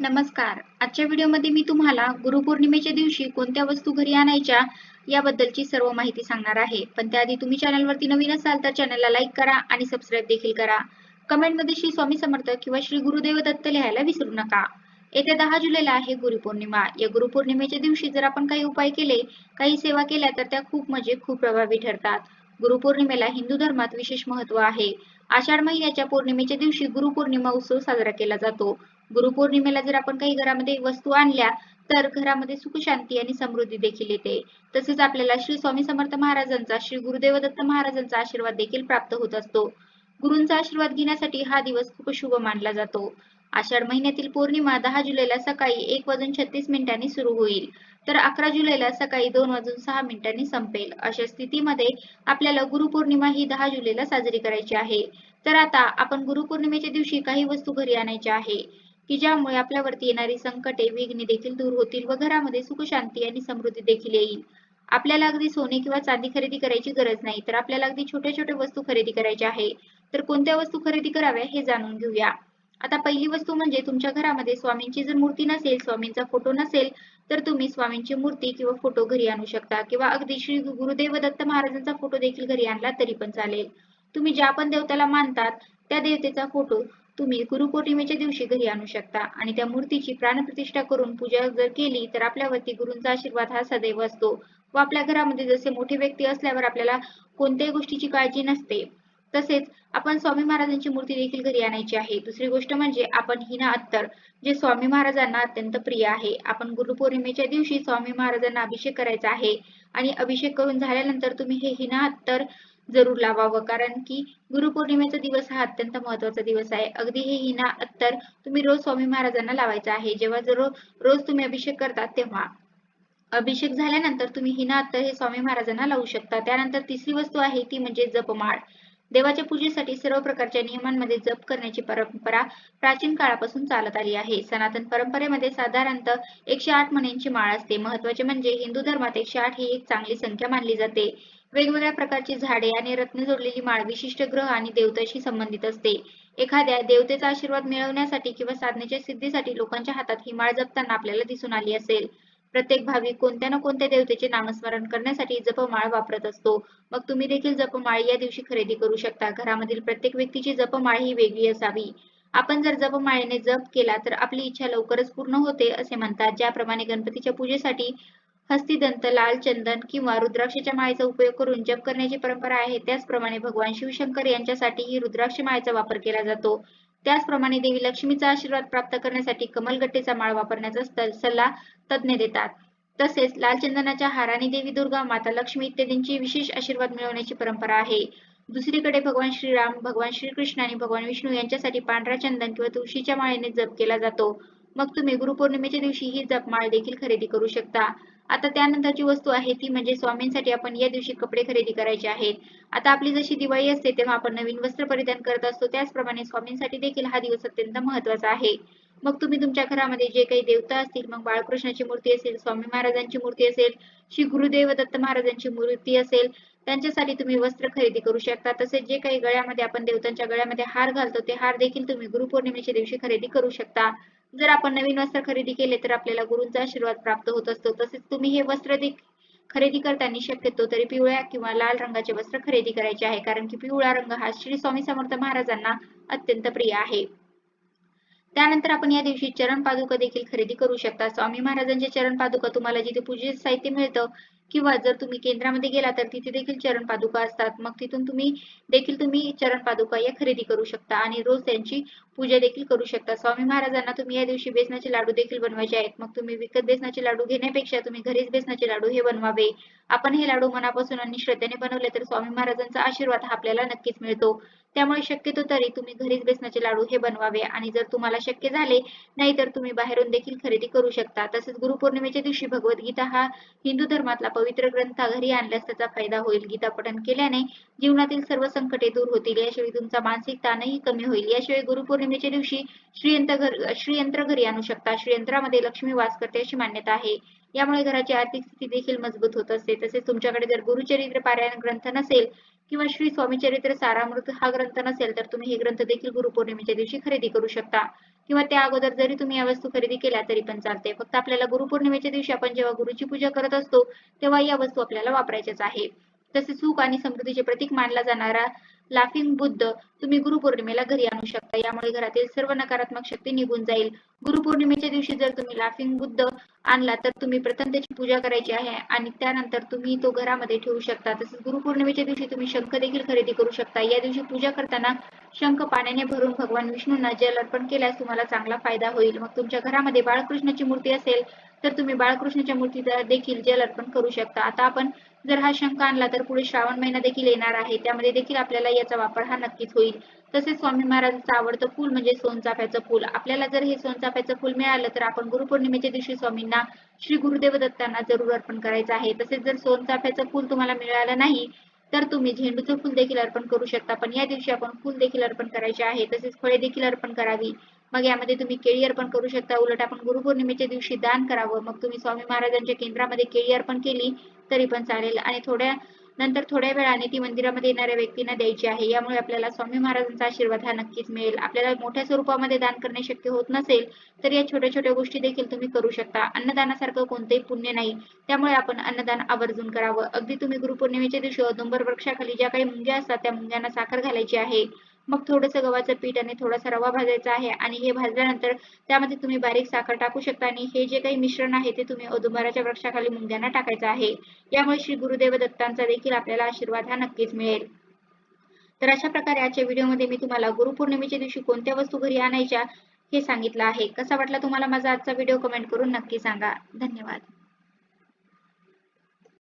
नमस्कार. आजच्या व्हिडिओमध्ये मी तुम्हाला गुरुपौर्णिमेच्या दिवशी कोणत्या वस्तू घरी आणायच्या याबद्दलची सर्व माहिती सांगणार आहे. पण त्याआधी तुम्ही चॅनलवरती नवीन असाल तर चॅनलला लाईक करा आणि सबस्क्राईब देखील करा. कमेंटमध्ये श्री स्वामी समर्थ किंवा श्री गुरुदेव दत्त लिहायला विसरू नका. येत्या दहा जुलैला आहे गुरुपौर्णिमा. या गुरुपौर्णिमेच्या दिवशी जर आपण काही उपाय केले काही सेवा केल्या तर त्या खूप म्हणजे खूप प्रभावी ठरतात. गुरुपौर्णिमेला हिंदू धर्मात विशेष महत्त्व आहे. आषाढ महिन्याच्या पौर्णिमेच्या दिवशी गुरुपौर्णिमा उत्सव साजरा केला जातो. गुरुपौर्णिमेला जर आपण काही घरामध्ये वस्तू आणल्या तर घरामध्ये सुख शांती आणि समृद्धी देखील येते. तसेच आपल्याला श्री स्वामी समर्थ महाराजांचा श्री गुरुदेव दत्त महाराजांचा आशीर्वाद देखील प्राप्त होत असतो. गुरूंचा आशीर्वाद घेण्यासाठी हा दिवस खूप शुभ मानला जातो. आषाढ महिन्यातील पौर्णिमा दहा जुलैला सकाळी एक वाजून छत्तीस मिनिटांनी सुरू होईल. तर अकरा जुलैला सकाळी दोन वाजून सहा मिनिटांनी संपेल. अशा स्थितीमध्ये आपल्याला गुरुपौर्णिमा ही दहा जुलैला साजरी करायची आहे. तर आता आपण गुरुपौर्णिमेच्या दिवशी काही वस्तू घरी आणायच्या आहे. की ज्यामुळे आपल्यावरती येणारी संकटे विघ्ने देखील दूर होतील व घरामध्ये सुख शांती आणि समृद्धी देखील येईल. आपल्याला अगदी सोने किंवा चांदी खरेदी करायची गरज नाही तर आपल्याला अगदी छोट्या छोट्या वस्तू खरेदी करायच्या आहे. तर कोणत्या वस्तू खरेदी कराव्या हे जाणून घेऊया. आता पहिली वस्तू म्हणजे तुमच्या घरामध्ये स्वामींची जर मूर्ती नसेल स्वामींचा फोटो नसेल तर तुम्ही स्वामींची मूर्ती किंवा फोटो घरी आणू शकता किंवा अगदी श्री गुरुदेव दत्त महाराजांचा फोटो देखील घरी आणला तरी पण चालेल. तुम्ही ज्या पण देवताला मानतात त्या देवतेचा फोटो तुम्ही गुरुपौर्णिमेच्या दिवशी घरी आणू शकता आणि त्या मूर्तीची प्राणप्रतिष्ठा करून पूजा जर केली तर आपल्यावरती गुरूंचा आशीर्वाद हा सदैव असतो व आपल्या घरामध्ये जसे मोठे व्यक्ती असल्यावर आपल्याला कोणत्याही गोष्टीची काळजी नसते. तसेच आपण स्वामी महाराजांची मूर्ती देखील घरी आणायची आहे. दुसरी गोष्ट म्हणजे आपण हिना अत्तर जे स्वामी महाराजांना अत्यंत प्रिय आहे. आपण गुरुपौर्णिमेच्या दिवशी स्वामी महाराजांना अभिषेक करायचा आहे आणि अभिषेक करून झाल्यानंतर तुम्ही हे हिना अत्तर जरूर लावावं. कारण की गुरुपौर्णिमेचा दिवस हा अत्यंत महत्त्वाचा दिवस आहे. अगदी हे हिना अत्तर तुम्ही रोज स्वामी महाराजांना लावायचं आहे. जेव्हा जर रोज तुम्ही अभिषेक करतात तेव्हा. अभिषेक झाल्यानंतर तुम्ही हिना अत्तर हे स्वामी महाराजांना लावू शकता. त्यानंतर तिसरी वस्तू आहे ती म्हणजे जपमाळ. देवाच्या पूजेसाठी सर्व प्रकारच्या नियमांमध्ये जप करण्याची परंपरा प्राचीन काळापासून चालत आली आहे. सनातन परंपरेमध्ये साधारणतः एकशे आठ महिन्यांची माळ असते. महत्त्वाचे म्हणजे हिंदू धर्मात एकशे आठ ही एक चांगली संख्या मानली जाते. वेगवेगळ्या प्रकारची झाडे आणि रत्न जोडलेली माळ विशिष्ट ग्रह आणि देवतेशी संबंधित असते. एखाद्या देवतेचा आशीर्वाद मिळवण्यासाठी किंवा साधनेच्या सिद्धीसाठी लोकांच्या हातात ही माळ जपताना आपल्याला दिसून आली असेल. प्रत्येक भाविक कोणत्या ना कोणत्या देवतेचे नामस्मरण करण्यासाठी जपमाळ वापरत असतो. मग तुम्ही देखील जपमाळ या दिवशी खरेदी करू शकता. घरामधील प्रत्येक व्यक्तीची जपमाळ ही वेगळी असावी. आपण जर जपमाळेने जप केला तर आपली इच्छा लवकरच पूर्ण होते असे म्हणतात. ज्याप्रमाणे गणपतीच्या पूजेसाठी हस्तिदंत लाल चंदन किंवा रुद्राक्षाच्या माळेचा उपयोग करून जप करण्याची परंपरा आहे. त्याचप्रमाणे भगवान शिवशंकर यांच्यासाठीही रुद्राक्ष माळेचा वापर केला जातो. त्याचप्रमाणे देवी लक्ष्मीचा आशीर्वाद प्राप्त करण्यासाठी कमलगट्टेचा माळ वापरण्याचा सल्ला तज्ज्ञ देतात. तसेच लाल चंदनाच्या हाराने देवी दुर्गा माता लक्ष्मी इत्यादींची विशेष आशीर्वाद मिळवण्याची परंपरा आहे. दुसरीकडे भगवान श्रीराम भगवान श्रीकृष्ण आणि भगवान विष्णू यांच्यासाठी पांढरा चंदन किंवा तुळशीच्या माळेने जप केला जातो. मग तुम्ही गुरुपौर्णिमेच्या दिवशी ही जपमाळ देखील खरेदी करू शकता. आता त्यानंतरची वस्तू आहे ती म्हणजे स्वामींसाठी आपण या दिवशी कपडे खरेदी करायचे आहेत. आता आपली जशी दिवाळी असते तेव्हा आपण नवीन वस्त्र परिधान करत असतो. त्याचप्रमाणे स्वामींसाठी देखील हा दिवस अत्यंत महत्त्वाचा आहे. मग तुम्ही तुमच्या घरामध्ये जे काही देवता असतील मग बाळकृष्णाची मूर्ती असेल स्वामी महाराजांची मूर्ती असेल श्री गुरुदेव दत्त महाराजांची मूर्ती असेल त्यांच्यासाठी तुम्ही वस्त्र खरेदी करू शकता. तसेच जे काही गळ्यामध्ये आपण देवतांच्या गळ्यामध्ये हार घालतो ते हार देखील तुम्ही गुरुपौर्णिमेच्या दिवशी खरेदी करू शकता. जर आपण नवीन वस्त्र खरेदी केले तर आपल्याला गुरुंचा आशीर्वाद प्राप्त होत असतो. तसेच तुम्ही हे वस्त्र खरेदी करताना शक्यतो तरी पिवळ्या किंवा लाल रंगाचे वस्त्र खरेदी करायचे आहे. कारण की पिवळा रंग हा श्री स्वामी समर्थ महाराजांना अत्यंत प्रिय आहे. त्यानंतर आपण या दिवशी चरण पादुका देखील खरेदी करू शकता. स्वामी महाराजांचे चरण पादुका तुम्हाला जिथे पूजेचे साहित्य मिळतं किंवा जर तुम्ही केंद्रामध्ये गेला तर तिथे देखील चरण पादुका असतात. मग तिथून तुम्ही देखील तुम्ही चरण पादुका या खरेदी करू शकता आणि रोज त्यांची पूजा देखील करू शकता. स्वामी महाराजांना तुम्ही या दिवशी बेसनाचे लाडू देखील बनवायचे आहेत. मग तुम्ही विकत बेसनाचे लाडू घेण्यापेक्षा तुम्ही घरीच बेसनाचे लाडू हे बनवावे. आपण हे लाडू मनापासून आणि श्रद्धेने बनवले तर स्वामी महाराजांचा आशीर्वाद हा आपल्याला नक्कीच मिळतो. त्यामुळे शक्यतो तरी तुम्ही घरीच बेसनाचे लाडू हे बनवावे आणि जर तुम्हाला शक्य झाले नाही तर तुम्ही बाहेरून देखील खरेदी करू शकता. तसेच गुरुपौर्णिमेच्या दिवशी भगवद्गीता हा हिंदू धर्मातला पवित्र ग्रंथ घरी आणल्यास त्याचा फायदा होईल. गीता पठण केल्याने जीवनातील सर्व संकटे दूर होतील. याशिवाय तुमचा मानसिक ताणही कमी होईल. याशिवाय गुरुपौर्णिमेच्या दिवशी श्रीयंत्र घर श्रीयंत्र घरी आणू शकता. श्रीयंत्रामध्ये लक्ष्मी वास करते अशी मान्यता आहे. यामुळे घराची आर्थिक स्थिती देखील मजबूत होत असते. तसेच तुमच्याकडे जर गुरुचरित्र पारायण ग्रंथ नसेल किंवा श्री स्वामी चरित्र सारामृत हा ग्रंथ नसेल तर तुम्ही हे ग्रंथ देखील गुरुपौर्णिमेच्या दिवशी खरेदी करू शकता. किंवा त्या अगोदर जरी तुम्ही या वस्तू खरेदी केल्या तरी पण चालते फक्त आपल्याला गुरुपौर्णिमेच्या दिवशी आपण जेव्हा गुरुची पूजा करत असतो तेव्हा या वस्तू आपल्याला वापरायच्याच आहे. तसेच सुख आणि समृद्धीचे प्रतीक मानला जाणारा लाफिंग बुद्ध तुम्ही गुरुपौर्णिमेला घरी आणू शकता. यामुळे घरातील सर्व नकारात्मक शक्ती निघून जाईल. गुरुपौर्णिमेच्या दिवशी जर तुम्ही लाफिंग बुद्ध आणला तर तुम्ही प्रथम त्याची पूजा करायची आहे आणि त्यानंतर तुम्ही तो घरामध्ये ठेवू शकता. तसेच गुरुपौर्णिमेच्या दिवशी तुम्ही शंख देखील खरेदी करू शकता. या दिवशी पूजा करताना शंख पाण्याने भरून भगवान विष्णूंना जल अर्पण केल्यास तुम्हाला चांगला फायदा होईल. मग तुमच्या घरामध्ये बाळकृष्णाची मूर्ती असेल तर तुम्ही बाळकृष्णाच्या मूर्तीला देखील जल अर्पण करू शकता. आता आपण जर हा शंख आणला तर पुढे श्रावण महिना देखील येणार आहे. त्यामध्ये देखील आपल्याला याचा वापर हा नक्कीच होईल. तसेच स्वामी महाराजांचं आवडतं फूल म्हणजे सोनचाफ्याचं फूल. आपल्याला जर हे सोनचाफ्याचं फूल मिळालं तर आपण गुरुपौर्णिमेच्या दिवशी स्वामींना श्री गुरुदेव दत्तांना जरूर अर्पण करायचं आहे. तसेच जर सोनचाफ्याचं फूल तुम्हाला मिळालं नाही तर तुम्ही झेंडूचं फूल देखील अर्पण करू शकता. पण या दिवशी आपण फूल देखील अर्पण करायचे आहे. तसेच फळे देखील अर्पण करावी. मग यामध्ये तुम्ही केळी अर्पण करू शकता. उलट आपण गुरुपौर्णिमेच्या दिवशी दान करावं. मग तुम्ही स्वामी महाराजांच्या केंद्रामध्ये केळी अर्पण केली तरी पण चालेल. आणि थोड्या नंतर थोड्या वेळाने ती मंदिरामध्ये येणाऱ्या व्यक्तींना द्यायची आहे. यामुळे आपल्याला स्वामी महाराजांचा आशीर्वाद हा नक्कीच मिळेल. आपल्याला मोठ्या स्वरूपामध्ये दान करणे शक्य होत नसेल तर या छोट्या छोट्या गोष्टी देखील तुम्ही करू शकता. अन्नदानासारखं कोणतेही पुण्य नाही. त्यामुळे आपण अन्नदान आवर्जून करावं. अगदी तुम्ही गुरुपौर्णिमेच्या दिवशी औदुंबर वृक्षाखाली ज्या काही मुंग्या असतात त्या मुंग्यांना साखर घालायची आहे. मग थोडंसं गव्हाचं पीठ आणि थोडासा रवा भाजायचा आहे आणि हे भाजल्यानंतर त्यामध्ये तुम्ही बारीक साखर टाकू शकता आणि हे जे काही मिश्रण आहे ते तुम्ही औदुंबराच्या वृक्षाखाली मुंग्यांना टाकायचं आहे. यामुळे श्री गुरुदेव दत्तांचा देखील आपल्याला आशीर्वाद हा नक्कीच मिळेल. तर अशा प्रकारे आजच्या व्हिडिओमध्ये मी तुम्हाला गुरुपौर्णिमेच्या दिवशी कोणत्या वस्तू घरी आणायच्या हे सांगितलं आहे. कसा वाटला तुम्हाला माझा आजचा व्हिडिओ कमेंट करून नक्की सांगा. धन्यवाद.